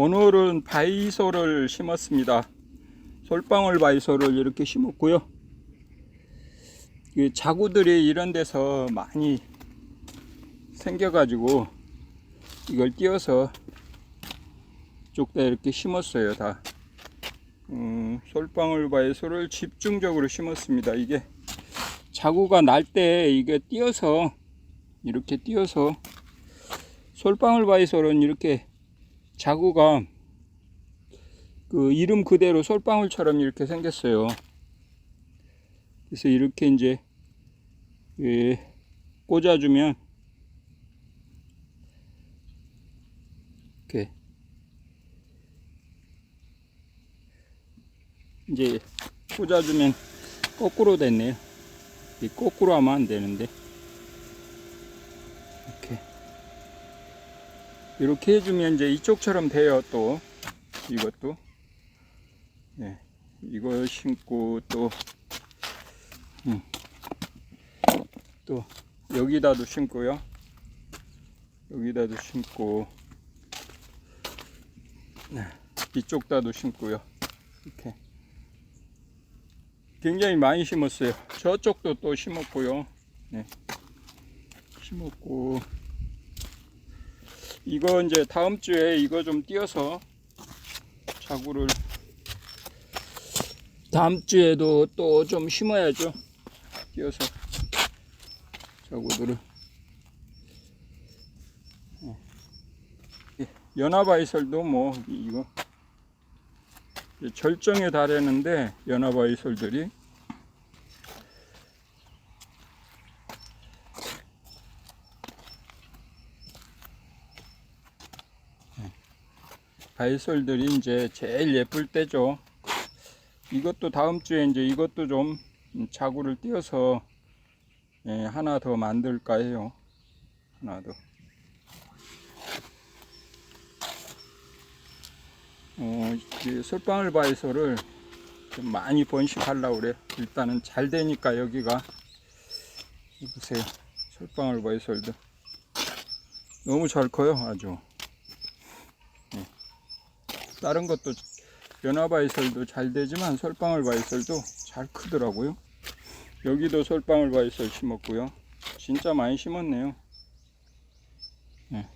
오늘은 바이소를 심었습니다. 솔방울 바이소를 이렇게 심었고요. 이 자구들이 이런 데서 많이 생겨가지고 이걸 띄어서 쭉 다 이렇게 심었어요. 다. 음, 솔방울 바이소를 집중적으로 심었습니다. 이게 자구가 날 때 이게 띄어서 이렇게 띄어서 솔방울 바이솔은 이렇게 자구가 그 이름 그대로 솔방울처럼 이렇게 생겼어요. 그래서 이렇게 이제 예, 꽂아주면 이렇게 이제 꽂아주면 거꾸로 됐네요. 이 거꾸로 하면 안 되는데 이렇게 이렇게 해주면 이제 이쪽처럼 돼요 또. 이것도. 네, 이거 심고 또. 음, 또. 여기다도 심고요. 여기다도 심고. 네, 이쪽 다도 심고요. 이렇게. 굉장히 많이 심었어요. 저쪽도 또 심었고요. 네. 심었고 이거 이제 다음 주에 이거 좀 띄어서 자구를 다음 주에도 또 좀 심어야죠. 띄어서 자구들을. 예, 연합아이설도 뭐 이거. 절정에 달했는데 연합아이설들이 바이솔들이 이제 제일 예쁠 때죠. 이것도 다음 주에 이제 이것도 좀 자구를 띄어서 예, 하나 더 만들까 해요. 하나 더. 어, 이 솔방울 바이솔을 좀 많이 번식하려고 그래. 일단은 잘 되니까 여기가 보세요. 솔방울 바이솔도 너무 잘 커요, 아주. 다른 것도 연화바이설도 잘 되지만 솔방울 바이설도 잘 크더라고요. 여기도 솔방울 바이설 심었고요. 진짜 많이 심었네요. 네.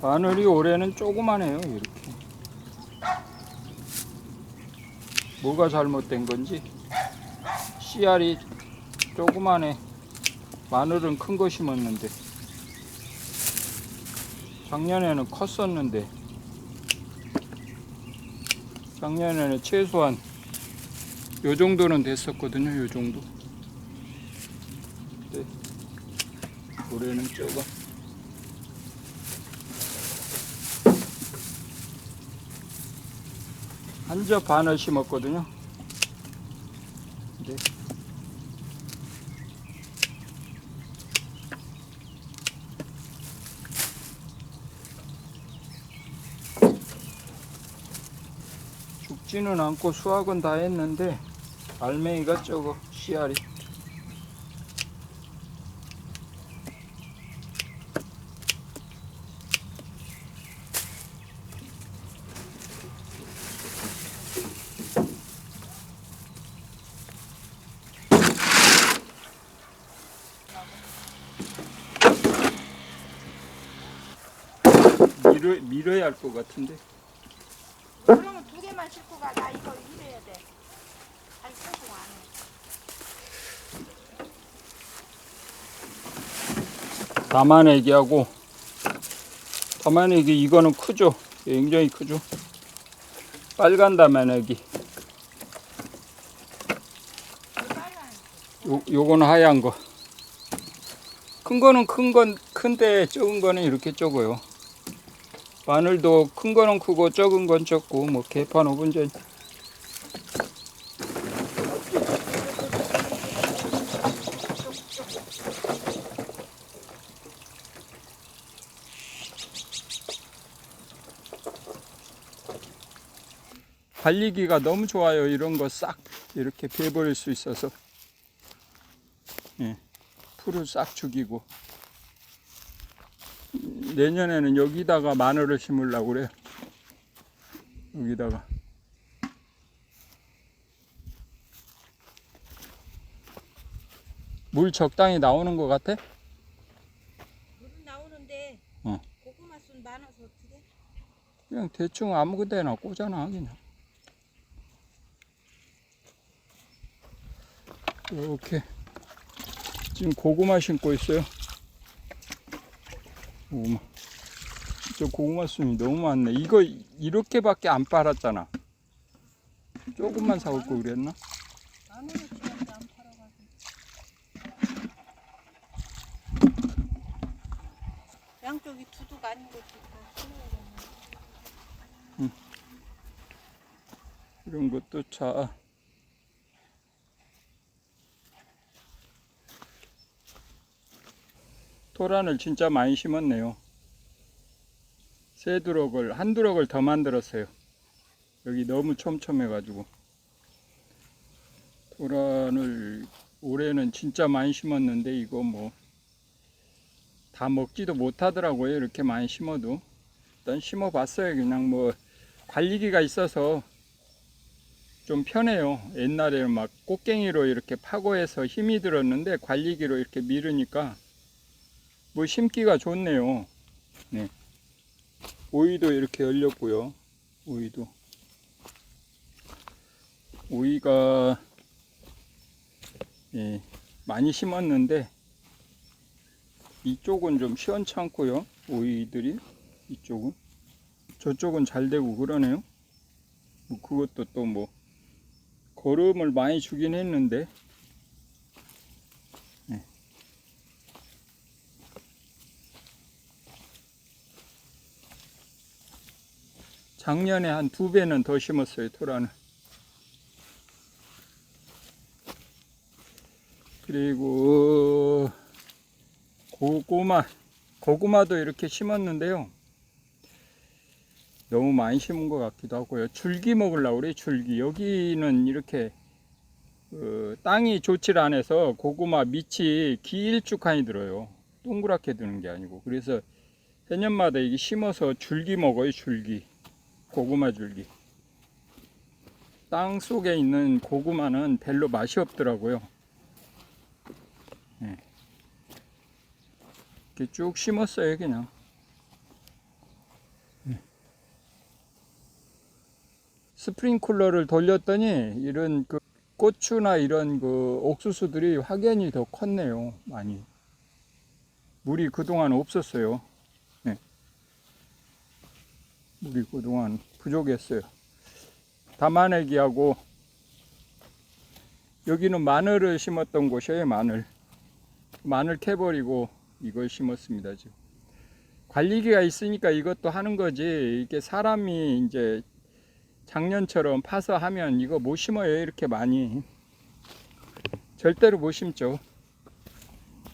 마늘이 올해는 조그만해요 이렇게. 뭐가 잘못된 건지? 씨알이 조그만해 마늘은 큰거 심었는데. 작년에는 컸었는데. 작년에는 최소한 요 정도는 됐었거든요 요 정도. 네. 올해는 조금 한 저 반을 심었거든요. 네. 죽지는 않고 수확은 다 했는데 알맹이가 적어 씨알이 밀어, 밀어야 할 것 같은데 그러면 두 개만 싣고 가. 나 이거 일해야 돼. 아니, 소금 안 해. 담아내기하고 담아내기 이거는 크죠 굉장히 크죠 빨간 담아내기 그 빨간. 요, 요거는 하얀 거 큰 거는 큰 건 큰데 적은 거는 이렇게 적어요 마늘도 큰 거는 크고 적은 건 적고 뭐 개판 5분 전 관리기가 너무 좋아요. 이런 거 싹 이렇게 베버릴 수 있어서. 예, 풀을 싹 죽이고. 음, 내년에는 여기다가 마늘을 심으려고 그래요. 여기다가. 물 적당히 나오는 것 같아? 물은 나오는데 어. 고구마 순 많아서 어떻게? 그냥 대충 아무 데나 꽂아놔, 그냥. 이렇게. 지금 고구마 심고 있어요. 고구마. 저 고구마 순이 너무 많네. 이거 이렇게밖에 안 빨았잖아. 조금만 사올 걸 그랬나? 양쪽이 두둑 아닌 것도 다 심어야겠네. 이런 것도 자. 토란을 진짜 많이 심었네요. 세 두럭을, 한 두럭을 더 만들었어요. 여기 너무 촘촘해 가지고. 토란을 올해는 진짜 많이 심었는데 이거 뭐 다 먹지도 못하더라고요. 이렇게 많이 심어도. 일단 심어 봤어요. 그냥 뭐 관리기가 있어서 좀 편해요. 옛날에는 막 꽃갱이로 이렇게 파고해서 힘이 들었는데 관리기로 이렇게 밀으니까 뭐 심기가 좋네요. 네. 오이도 이렇게 열렸고요. 오이도. 오이가 예, 많이 심었는데 이쪽은 좀 시원찮고요. 오이들이 이쪽은 저쪽은 잘 되고 그러네요. 뭐 그것도 또뭐 거름을 많이 주긴 했는데 작년에 한 두 배는 더 심었어요 토라는 그리고 고구마 고구마도 이렇게 심었는데요 너무 많이 심은 것 같기도 하고요. 줄기 먹으려고 그래, 줄기. 여기는 이렇게, 어, 땅이 좋질 않아서 고구마 밑이 길쭉하니 들어요. 동그랗게 드는 게 아니고. 그래서 해년마다 이게 심어서 줄기 먹어요, 줄기. 고구마 줄기. 땅 속에 있는 고구마는 별로 맛이 없더라고요. 예. 이렇게 쭉 심었어요, 그냥. 스프링쿨러를 돌렸더니 이런 그 고추나 이런 그 옥수수들이 확연히 더 컸네요. 많이. 물이 그동안 없었어요. 네. 물이 그동안 부족했어요. 담아내기하고 여기는 마늘을 심었던 곳이에요. 마늘. 마늘 캐버리고 이걸 심었습니다. 지금. 관리기가 있으니까 이것도 하는 거지. 이게 사람이 이제 작년처럼 파서 하면 이거 못 심어요 이렇게 많이 절대로 못 심죠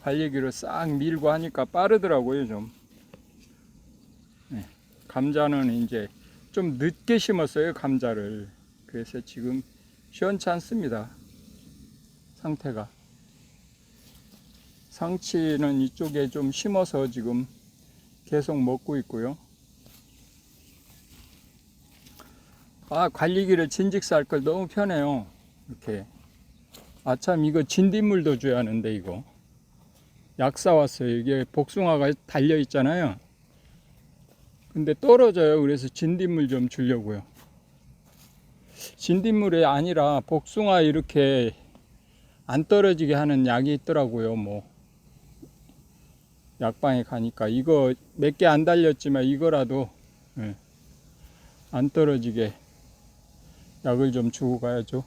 관리기로 싹 밀고 하니까 빠르더라고요 좀 네. 감자는 이제 좀 늦게 심었어요 감자를 그래서 지금 시원찮습니다. 상태가. 상치는 이쪽에 좀 심어서 지금 계속 먹고 있고요. 아, 관리기를 진직 쌀걸 너무 편해요. 이렇게. 아참, 이거 진딧물도 줘야 하는데, 이거. 약 사 왔어요. 이게 복숭아가 달려 있잖아요. 근데 떨어져요. 그래서 진딧물 좀 주려고요. 진딧물이 아니라 복숭아 이렇게 안 떨어지게 하는 약이 있더라고요. 뭐 약방에 가니까 이거 몇 개 안 달렸지만 이거라도 예, 안 떨어지게 약을 좀 주고 가야죠.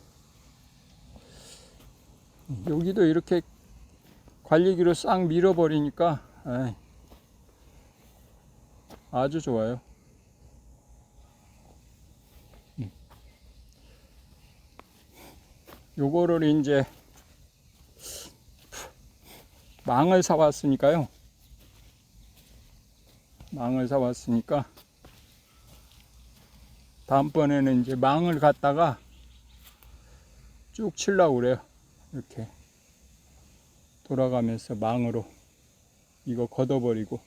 여기도 이렇게 관리기로 싹 밀어버리니까 에이, 아주 좋아요. 음. 요거를 이제 망을 사왔으니까요. 망을 사왔으니까 다음번에는 이제 망을 갖다가 쭉 칠라고 그래요. 이렇게 돌아가면서 망으로 이거 걷어버리고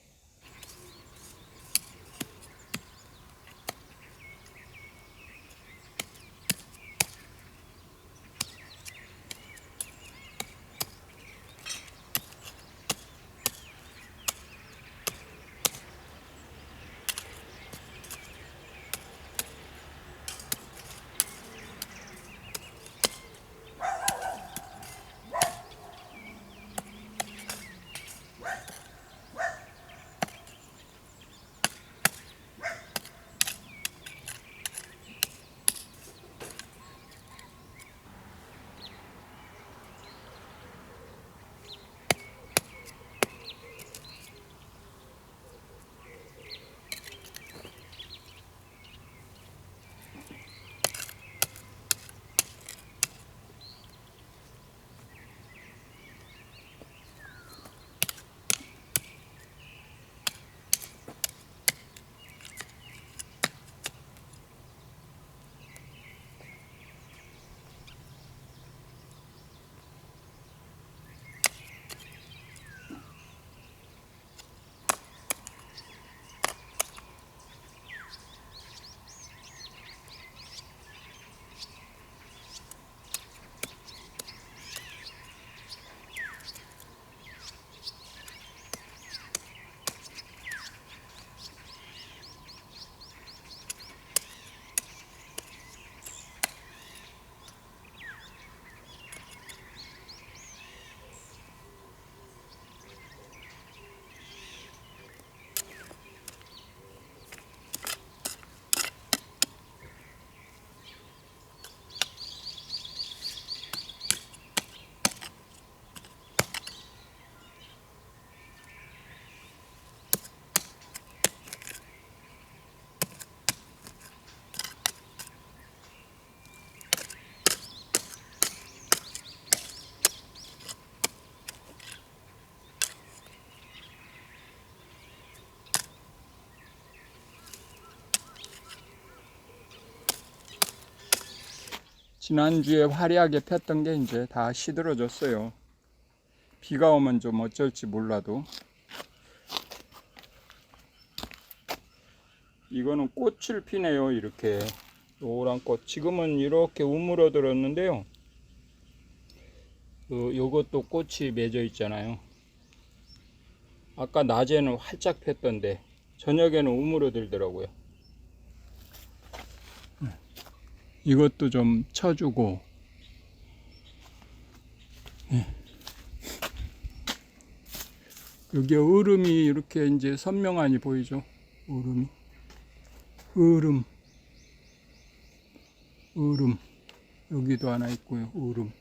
지난주에 화려하게 폈던 게 이제 다 시들어졌어요. 비가 오면 좀 어쩔지 몰라도. 이거는 꽃을 피네요, 이렇게. 노란 꽃. 지금은 이렇게 우물어 들었는데요. 그, 요것도 꽃이 맺어 있잖아요. 아까 낮에는 활짝 폈던데, 저녁에는 우물어 들더라고요. 이것도 좀 쳐주고. 예. 여기 얼음이 이렇게 이제 선명하니 보이죠? 얼음이. 얼음. 얼음. 여기도 하나 있고요 얼음.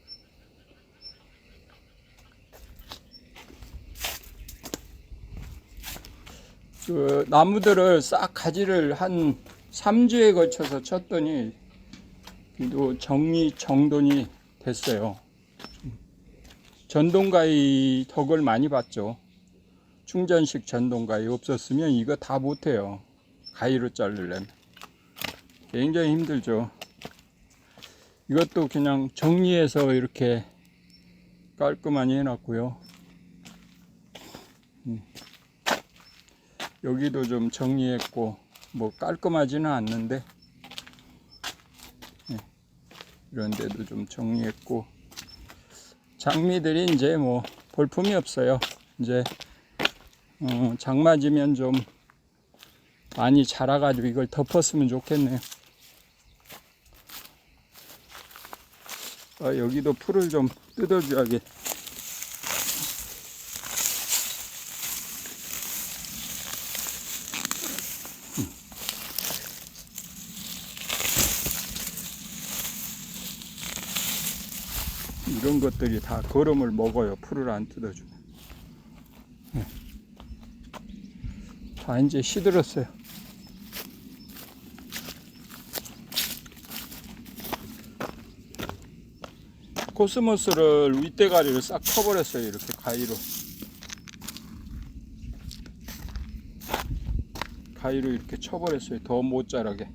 그 나무들을 싹 가지를 한 3주에 걸쳐서 쳤더니 또 정리 정돈이 됐어요. 전동가위 덕을 많이 봤죠. 충전식 전동가위 없었으면 이거 다 못해요. 가위로 자르려면 굉장히 힘들죠. 이것도 그냥 정리해서 이렇게 깔끔하게 해놨고요. 음. 여기도 좀 정리했고 뭐 깔끔하지는 않는데 예. 이런 데도 좀 정리했고 장미들이 이제 뭐 볼품이 없어요. 이제 어, 장마지면 좀 많이 자라가지고 이걸 덮었으면 좋겠네요. 아, 여기도 풀을 좀 뜯어줘야겠. 이런 것들이 다 거름을 먹어요. 풀을 안 뜯어주면. 네. 다 이제 시들었어요. 코스모스를 윗대가리를 싹 쳐버렸어요. 이렇게 가위로. 가위로 이렇게 쳐버렸어요. 더 못 자라게.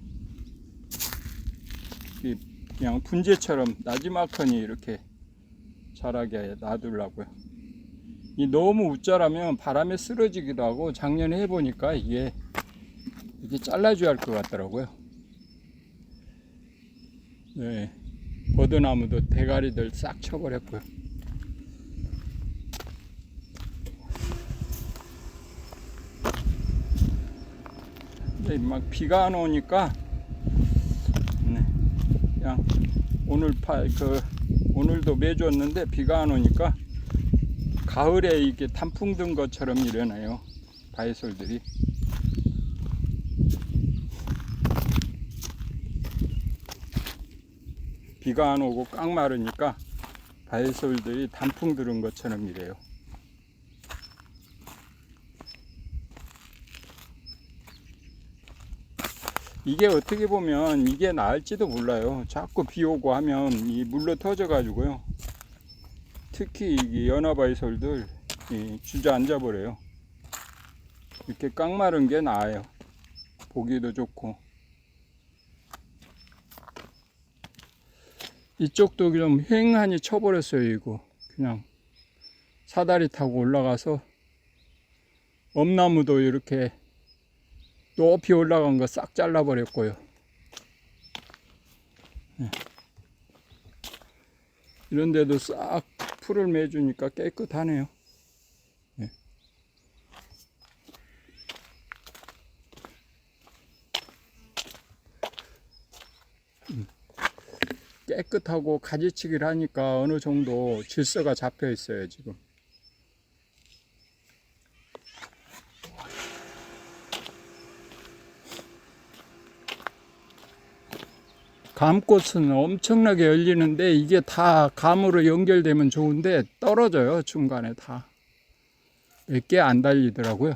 이 그냥 분재처럼 나지막하니 이렇게 자라게 놔두려고요. 이 너무 웃자라면 바람에 쓰러지기도 하고 작년에 해보니까 이게 이렇게 잘라줘야 할 것 같더라고요. 네. 버드나무도 대가리들 싹 쳐버렸고요. 근데 막 비가 안 오니까 네, 그냥 오늘 파, 그 오늘도 매줬는데 비가 안 오니까 가을에 이게 단풍 든 것처럼 일어나요. 바이솔들이. 비가 안 오고 꽉 마르니까 바이솔들이 단풍 들은 것처럼 이래요. 이게 어떻게 보면 이게 나을지도 몰라요. 자꾸 비 오고 하면 이 물로 터져 가지고요. 특히 이 연화바이솔들 이 주저앉아 버려요. 이렇게 깡마른 게 나아요. 보기도 좋고. 이쪽도 좀 휑하니 쳐버렸어요, 이거. 그냥 사다리 타고 올라가서 엄나무도 이렇게 높이 올라간 거 싹 잘라버렸고요. 네. 이런 데도 싹 풀을 매주니까 깨끗하네요. 네. 음. 깨끗하고 가지치기를 하니까 어느 정도 질서가 잡혀 있어요, 지금. 감꽃은 엄청나게 열리는데 이게 다 감으로 연결되면 좋은데 떨어져요 중간에 다. 몇 개 안 달리더라고요.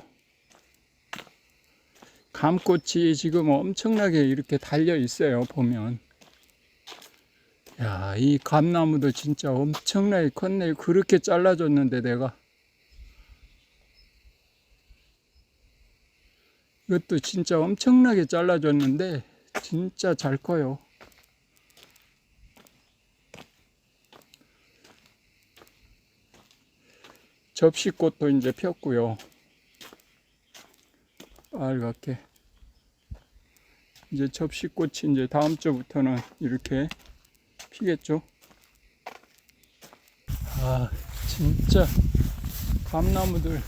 감꽃이 지금 엄청나게 이렇게 달려 있어요 보면. 야 이 감나무도 진짜 엄청나게 컸네 그렇게 잘라줬는데 내가. 이것도 진짜 엄청나게 잘라줬는데 진짜 잘 커요 접시꽃도 이제 폈고요. 빨갛게. 이제 접시꽃이 이제 다음 주부터는 이렇게 피겠죠. 아, 진짜 감나무들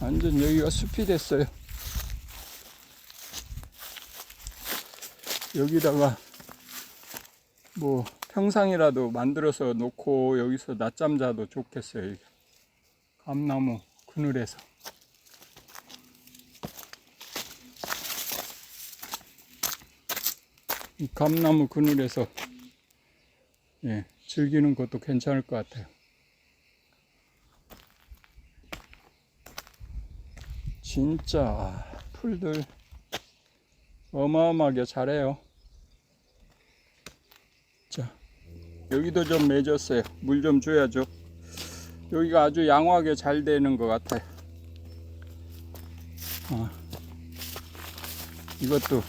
완전 여기가 숲이 됐어요. 여기다가 뭐 평상이라도 만들어서 놓고 여기서 낮잠 자도 좋겠어요. 감나무 그늘에서. 이 감나무 그늘에서 예, 즐기는 것도 괜찮을 것 같아요. 진짜 풀들 어마어마하게 잘해요. 여기도 좀 맺었어요. 물 좀 줘야죠. 여기가 아주 양호하게 잘 되는 것 같아요. 어. 이것도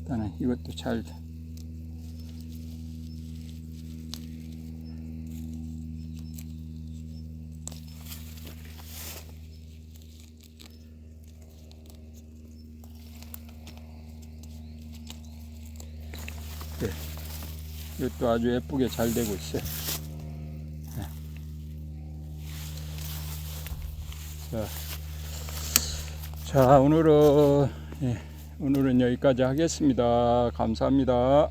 일단은 이것도 잘 이것도 아주 예쁘게 잘 되고 있어요. 네. 자, 자 오늘은 예, 오늘은 여기까지 하겠습니다. 감사합니다.